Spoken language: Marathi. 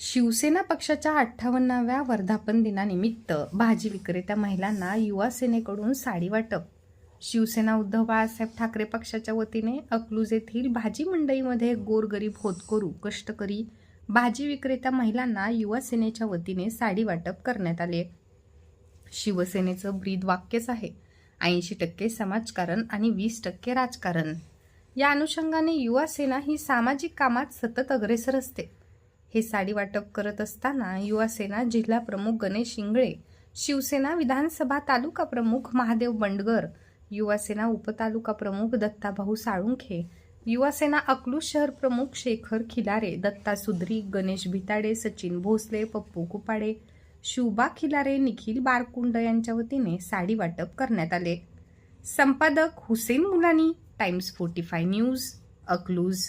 शिवसेना पक्षाच्या अठ्ठावन्नाव्या वर्धापन दिनानिमित्त भाजी विक्रेत्या महिलांना युवा सेनेकडून साडी वाटप. शिवसेना उद्धव बाळासाहेब ठाकरे पक्षाच्या वतीने अकलूज येथील भाजी मंडईमध्ये गोरगरीब होतकरू कष्टकरी भाजी विक्रेत्या महिलांना युवा सेनेच्या वतीने साडी वाटप करण्यात आले शिवसेनेचं ब्रीद वाक्यच आहे ऐंशी टक्के समाजकारण आणि वीस टक्के राजकारण. या अनुषंगाने युवा सेना ही सामाजिक कामात सतत अग्रेसर असते. हे साडी वाटप करत असताना युवासेना जिल्हा प्रमुख गणेश इंगळे शिवसेना विधानसभा तालुका प्रमुख महादेव बंडगर युवासेना उपतालुका प्रमुख दत्ताभाऊ साळुंखे युवासेना अकलूज शहर प्रमुख शेखर खिलारे दत्ता सुधरी गणेश भिताडे सचिन भोसले पप्पू कुपाडे शुभा खिलारे निखिल बारकुंड यांच्या वतीने साडी वाटप करण्यात आले. संपादक Hussain Mulani times forty five news Akluj.